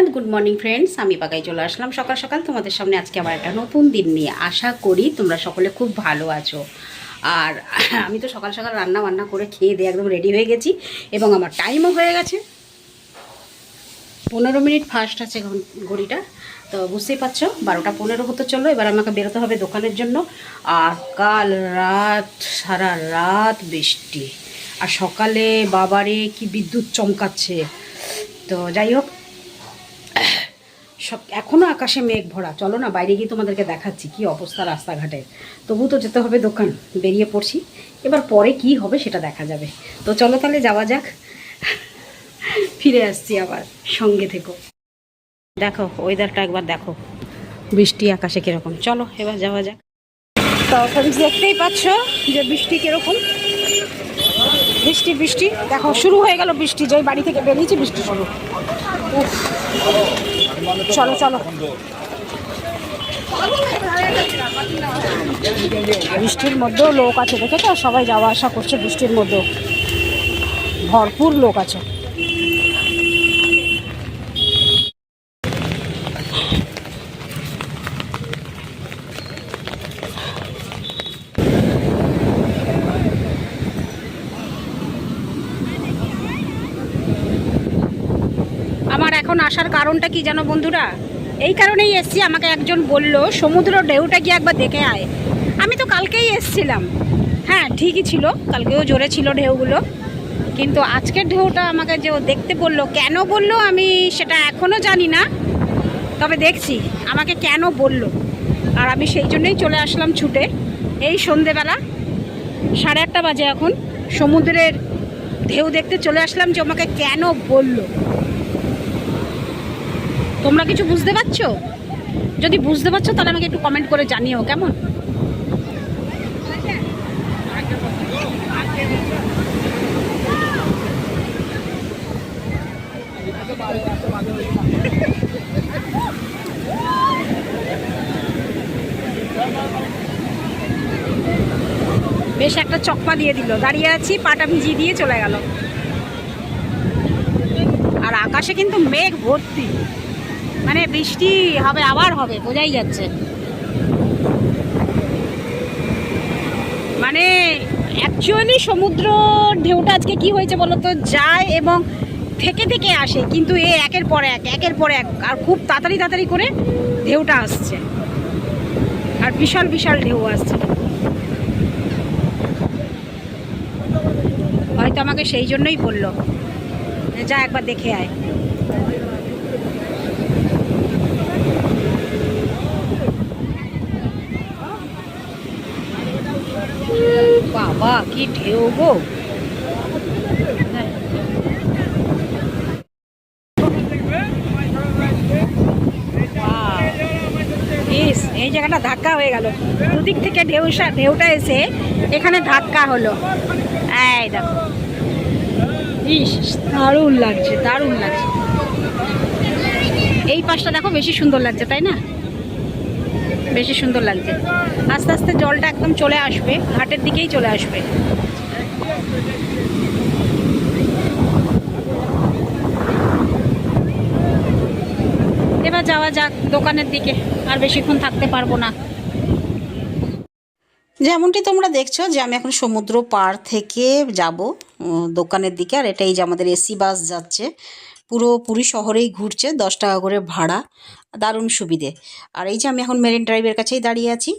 And good morning friends আমি পাকাই চলে আসলাম। সকাল সকাল তোমাদের সামনে আজকে আবার একটা নতুন দিন নিয়ে আশা করি তোমরা সকলে খুব ভালো আছো। আর আমি তো সকাল সকাল রান্না বান্না করে খেয়ে দিয়ে একদম রেডি হয়ে গেছি এবং আমার টাইমও হয়ে গেছে। পনেরো মিনিট ফার্স্ট আছে ঘড়িটা। তো বুঝতেই পারছ, বারোটা পনেরো হতে চলল। এবার আমাকে বেরোতে হবে দোকানের জন্য। আর কাল রাত, সারা রাত বৃষ্টি। আর সকালে বাবারে কি বিদ্যুৎ চমকাচ্ছে। তো যাই হোক সব এখনও আকাশে মেঘ ভরা। চলো না, বাইরে গিয়ে তোমাদেরকে দেখাচ্ছি কি অবস্থা রাস্তাঘাটের তবু তো যেতে হবে দোকান, বেরিয়ে পড়ছি। এবার পরে কি হবে সেটা দেখা যাবে। তো চলো তাহলে যাওয়া যাক। ফিরে আসছি আবার, সঙ্গে থেকো। দেখো ওয়েদারটা একবার দেখো। বৃষ্টি আকাশে কীরকম। চলো, এবার যাওয়া যাক। তো দেখতেই পাচ্ছ যে বৃষ্টি কীরকম। বৃষ্টি বৃষ্টি। দেখো, শুরু হয়ে গেল বৃষ্টি। যে বাড়ি থেকে বেরিয়েছি, বৃষ্টি শুরু। চলো চলো। বৃষ্টির মধ্যেও লোক আছে, দেখেছ? সবাই যাওয়া আসা করছে বৃষ্টির মধ্যেও। ভরপুর লোক আছে আমার এখন আসার কারণটা কি জানো বন্ধুরা? এই কারণেই এসছি, আমাকে একজন বলল, সমুদ্র ঢেউটা গিয়ে একবার দেখে আয়। আমি তো কালকেই এসছিলাম। হ্যাঁ ঠিকই ছিল, কালকেও জোরে ছিল ঢেউগুলো। কিন্তু আজকের ঢেউটা আমাকে যে দেখতে বলল, কেন বলল আমি সেটা এখনও জানি না। তবে দেখছি, আমাকে কেন বলল। আর আমি সেই জন্যই চলে আসলাম ছুটে। এই সন্ধেবেলা, সাড়ে আটটা বাজে এখন। সমুদ্রের ঢেউ দেখতে চলে আসলাম যে আমাকে কেন বলল। তোমরা কিছু বুঝতে পারছ? যদি বুঝতে পারছ, তাহলে আমাকে একটু কমেন্ট করে জানিও, কেমন? বেশ একটা চকমা দিয়ে দিল। দাঁড়িয়ে আছি, পাটা ভিজিয়ে দিয়ে চলে গেল। আর আকাশে কিন্তু মেঘ ভর্তি। মানে বৃষ্টি হবে, আবার হবে, বোঝাই যাচ্ছে। মানে অ্যাকচুয়ালি সমুদ্র ঢেউটা আজকে কি হয়েছে বলতো যায় এবং থেকে থেকে আসে, কিন্তু এ একের পর এক, একের পর এক, আর খুব তাড়াতাড়ি তাড়াতাড়ি করে ঢেউটা আসছে। আর বিশাল বিশাল ঢেউ আসছে। হয়তো আমাকে সেই জন্যই বলল। যা একবার দেখে আয়। বাবা, কি ঢেউ গো। এই জায়গাটা ধাক্কা হয়ে গেল। দুদিক থেকে ঢেউ সা- ঢেউটা এসে এখানে ধাক্কা হলো। এই দেখো। ইস, দারুণ লাগছে দারুণ লাগছে। এই পাশটা দেখো বেশি সুন্দর লাগছে, তাই না? বেশি সুন্দর লাগছে। আস্তে আস্তে জলটা একদম চলে আসবে, ঘাটের দিকেই চলে আসবে। এবার যাওয়া যাক দোকানের দিকে, আর বেশিক্ষণ থাকতে পারব না। যেমনটি তোমরা দেখছ যে আমি এখন সমুদ্র পার থেকে যাব দোকানের দিকে, আর এটাই যে আমাদের এসি বাস যাচ্ছে। পুরো পুরী শহরেই ঘুরছে, দশ টাকা করে ভাড়া, দারুণ সুবিধে। আর এই যে আমি এখন মেরিন ড্রাইভের কাছেই দাঁড়িয়ে আছি,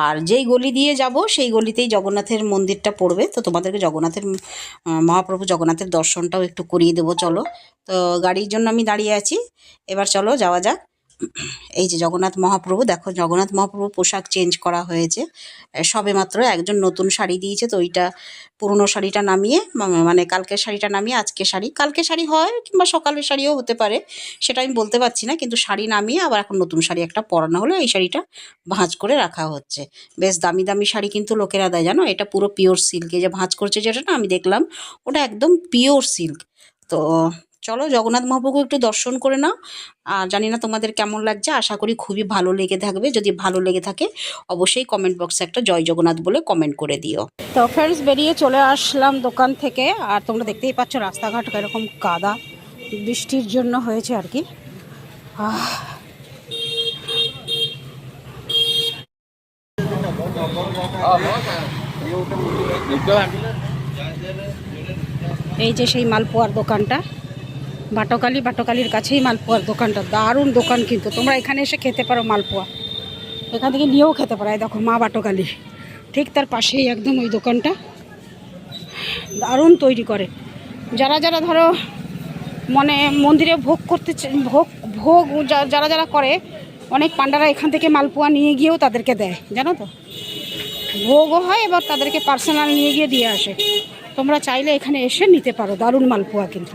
আর যেই গলি দিয়ে যাব, সেই গলিতেই জগন্নাথের মন্দিরটা পড়বে। তো তোমাদেরকে জগন্নাথের মহাপ্রভু জগন্নাথের দর্শনটাও একটু করিয়ে দেবো, চলো। তো গাড়ির জন্য আমি দাঁড়িয়ে আছি। এবার চলো, যাওয়া যাক। এই যে জগন্নাথ মহাপ্রভু, দেখো জগন্নাথ মহাপ্রভু পোশাক চেঞ্জ করা হয়েছে। সবে মাত্র একজন নতুন শাড়ি দিয়েছে, তো ওইটা পুরনো শাড়িটা নামিয়ে মানে কালকের শাড়িটা নামিয়ে আজকে শাড়ি। কালকে শাড়ি হয় কিংবা সকালের শাড়িও হতে পারে, সেটা আমি বলতে পারছি না, কিন্তু শাড়ি নামিয়ে আবার এখন নতুন শাড়ি একটা পরানো হলো, এই শাড়িটা ভাঁজ করে রাখা হচ্ছে। বেশ দামি দামি শাড়ি কিন্তু লোকেরা দেয়, জানো? এটা পুরো পিওর সিল্কে যে ভাঁজ করছে যেটা না, আমি দেখলাম, ওটা একদম পিওর সিল্ক তো চলো জগন্নাথ মহাপ্রভু একটু দর্শন করে নাও। আর জানি না তোমাদের কেমন লাগছে, আশা করি খুবই ভালো লেগে থাকবে। যদি ভালো লেগে থাকে, অবশ্যই কমেন্ট বক্সে একটা জয় জগন্নাথ বলে কমেন্ট করে দিও। তো ফ্রেন্ডস বেরিয়ে চলে আসলাম দোকান থেকে। আর তোমরা দেখতেই পাচ্ছ রাস্তাঘাট এরকম কাদা, বৃষ্টির জন্য হয়েছে আর কি। এই যে সেই মালপোয়ার দোকানটা। বাটকালি বাটকালির কাছেই মালপোয়ার দোকানটা। দারুণ দোকান কিন্তু। তোমরা এখানে এসে খেতে পারো মালপোয়া। এখান থেকে নিয়েও খেতে পারো। দেখো, মা বাটকালি। ঠিক তার পাশেই একদম ওই দোকানটা। দারুণ তৈরি করে। যারা যারা ধরো মানে মন্দিরে ভোগ করতে ভোগ ভোগ যারা যারা করে, অনেক পান্ডারা এখান থেকে মালপোয়া নিয়ে গিয়েও তাদেরকে দেয়। জানো তো? ভোগও হয় এবার তাদেরকে পার্সোনাল নিয়ে গিয়ে দিয়ে আসে। তোমরা চাইলে এখানে এসে নিতে পারো। দারুণ মালপোয়া কিন্তু।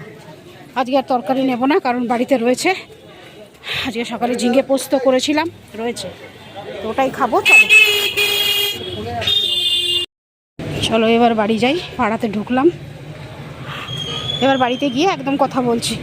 আজকে আর তরকারি নেব না, কারণ বাড়িতে রয়েছে। আজকে সকালে ঝিঙে পোস্ত করেছিলাম, রয়েছে। তো ওটাই খাব, চলো। চলো, এবার বাড়ি যাই, পাড়াতে ঢুকলাম। এবার বাড়িতে গিয়ে একদম কথা বলছি।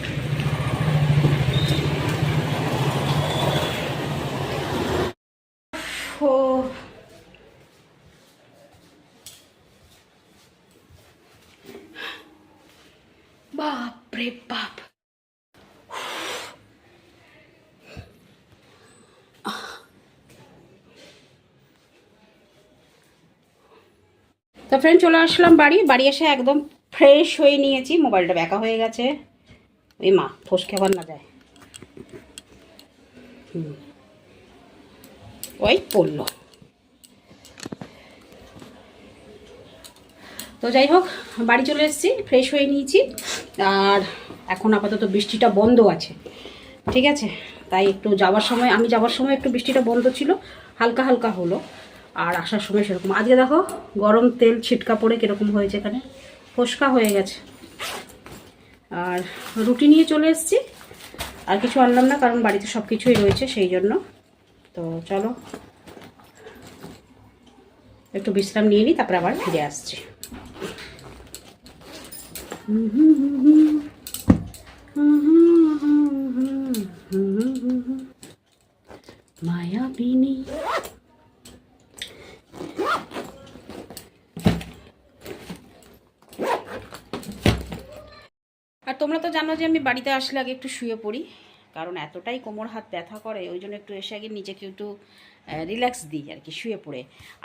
তো ফ্রেন্ড চলে আসলাম বাড়ি। বাড়ি এসে একদম ফ্রেশ হয়ে নিয়েছি। মোবাইলটা ব্যাকা হয়ে গেছে। ওই মা ফসকে আবার না যায়। ওই পড়ল। তো যাই হোক, বাড়ি চলে এসেছি ফ্রেশ হয়ে নিয়েছি। আর এখন আপাতত বৃষ্টিটা বন্ধ আছে। ঠিক আছে? তাই একটু যাওয়ার সময়, আমি যাওয়ার সময় একটু বৃষ্টিটা বন্ধ ছিল। হালকা হালকা হলো। আর আসার সময় সেরকম। আজকে দেখো, গরম তেল ছিটকা পড়ে কীরকম হয়েছে এখানে। ফসকা হয়ে গেছে। আর রুটি নিয়ে চলে এসেছি। আর কিছু আনলাম না, কারণ বাড়িতে সব কিছুই রয়েছে সেই জন্য। তো চলো, একটু বিশ্রাম নিয়ে নিই তারপরে আবার ফিরে আসছি। মায়াবিনী আর তোমরা তো জানো যে আমি বাড়িতে আসলে আগে একটু শুয়ে পড়ি, কারণ এতটাই কোমর হাত ব্যথা করে, ওই জন্য একটু এসে আগে নিজেকে একটু রিল্যাক্স দিই আর কি, শুয়ে পড়ে।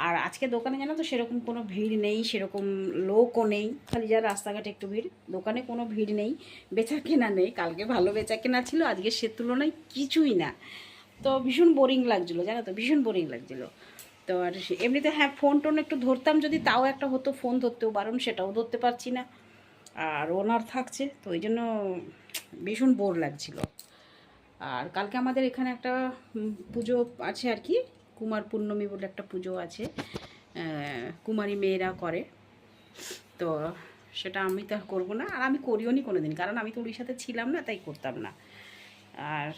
আর আজকে দোকানে জানো তো সেরকম কোনো ভিড় নেই, সেরকম লোকও নেই, খালি যা রাস্তাঘাটে একটু ভিড়, দোকানে কোনো ভিড় নেই বেচা কেনা নেই, কালকে ভালো বেচা কেনা ছিল, আজকে সে তুলনায় কিছুই না। তো ভীষণ বোরিং লাগছিল, জানো তো, ভীষণ বোরিং লাগছিল। তো আর এমনিতে হ্যাঁ ফোন টোন একটু ধরতাম যদি তাও একটা হতো ফোন ধরতেও বারণ সেটাও ধরতে পারছি না। আর ওনার থাকছে, তো ওই জন্য ভীষণ বোর লাগছিল। আর কালকে আমাদের এখানে একটা পুজো আছে আর কি, কুমার পূর্ণমী বলে একটা পুজো আছে কুমারী মেয়েরা করে। তো সেটা আমি তো আর করব না, আর আমি করিও নি কোনো দিন কারণ আমি তো উড়িষ্যাতে ছিলাম না, তাই করতাম না। আর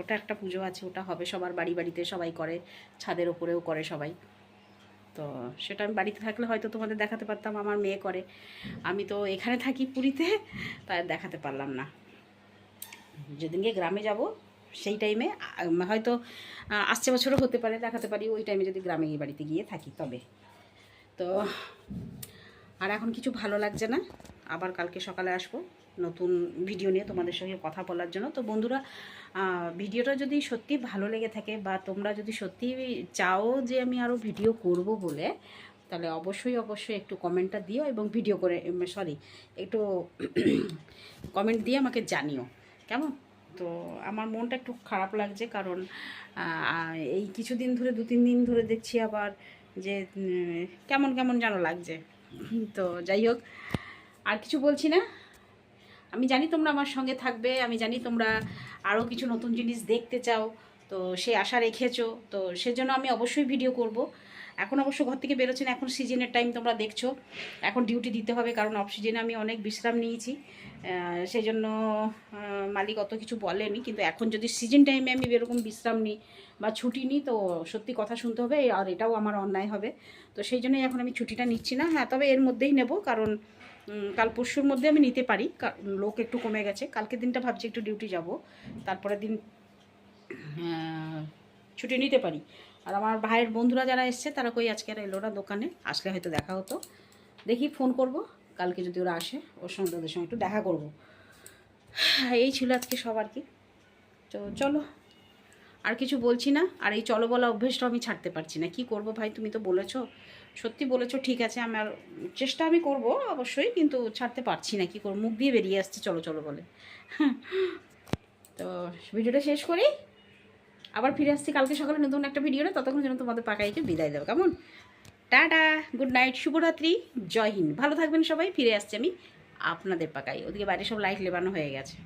ওটা একটা পুজো আছে, ওটা হবে সবার বাড়ি বাড়িতে সবাই করে, ছাদের ওপরেও করে সবাই। তো সেটা আমি বাড়িতে থাকলে হয়তো তোমাদের দেখাতে পারতাম, আমার মেয়ে করে। আমি তো এখানে থাকি পুরীতে, তাই দেখাতে পারলাম না। যেদিনকে গ্রামে যাব, সেই টাইমে হয়তো আসছে বছরও হতে পারে, দেখাতে পারি, ওই টাইমে যদি গ্রামে বাড়িতে গিয়ে থাকি তবে। তো আর এখন কিছু ভালো লাগছে না। আবার কালকে সকালে আসব। নতুন ভিডিও নিয়ে তোমাদের সঙ্গে কথা বলার জন্য। তো বন্ধুরা ভিডিওটা যদি সত্যি ভালো লেগে থাকে বা তোমরা যদি সত্যি চাও যে আমি আরও ভিডিও করব বলে, তাহলে অবশ্যই অবশ্যই একটু কমেন্টটা দিও এবং ভিডিও করে সরি একটু কমেন্ট দিয়ে আমাকে জানিও। কেমন? তো আমার মনটা একটু খারাপ লাগছে কারণ এই কিছুদিন ধরে দু তিন দিন ধরে দেখছি আবার যে কেমন কেমন যেন লাগছে। তো যাই হোক, আর কিছু বলছি না? আমি জানি তোমরা আমার সঙ্গে থাকবে, আমি জানি তোমরা আরও কিছু নতুন জিনিস দেখতে চাও, তো সে আশা রেখেছো, তো সেজন্য আমি অবশ্যই ভিডিও করব। এখন অবশ্য ঘর থেকে বেরোচ্ছি এখন সিজনের টাইম তোমরা দেখছ। এখন ডিউটি দিতে হবে, কারণ অফ সিজনে আমি অনেক বিশ্রাম নিয়েছি। সেই জন্য মালিক অত কিছু বলেনি, কিন্তু এখন যদি সিজন টাইমে আমি এরকম বিশ্রাম নিই বা ছুটি নিই, তো সত্যি কথা শুনতে হবে, আর এটাও আমার অন্যায় হবে। তো সেই জন্যই এখন আমি ছুটিটা নিচ্ছি না। হ্যাঁ তবে এর মধ্যেই নেব, কারণ কাল পরশুর মধ্যে আমি নিতে পারি লোক একটু কমে গেছে। কালকে দিনটা ভাবছি একটু ডিউটি যাব, তারপরের দিন ছুটি নিতে পারি। আর আমার ভাইয়ের বন্ধুরা যারা এসছে, তারা কই আজকে আর এলো না দোকানে? আসলে হয়তো দেখা হতো। দেখি ফোন করব, কালকে যদি ওরা আসে, ওর সঙ্গে ওদের সঙ্গে একটু দেখা করব। এই ছিল আজকে সব আর কি। তো চলো, আর কিছু বলছি না। আর এই চলো বলা অভ্যেসটা আমি ছাড়তে পারছি না। কি করব ভাই, তুমি তো বলেছ। সত্যি বলেছ, ঠিক আছে আমার চেষ্টা আমি করব অবশ্যই, কিন্তু ছাড়তে পারছি না। কি করব? মুখ দিয়ে বেরিয়ে আসছে, চলো চলো বলে। তো ভিডিওটা শেষ করি। আবার ফিরে আসছি কালকে সকালে নতুন একটা ভিডিও ততক্ষণ যেন তোমাদের পাকাইকে বিদায় দেবো। কেমন? টাটা গুড নাইট শুভরাত্রি, জয় হিন্দ। ভালো থাকবেন সবাই, ফিরে আসছি আমি আপনাদের পাকাই। ওদিকে বাইরে সব লাইট লেবানো হয়ে গেছে।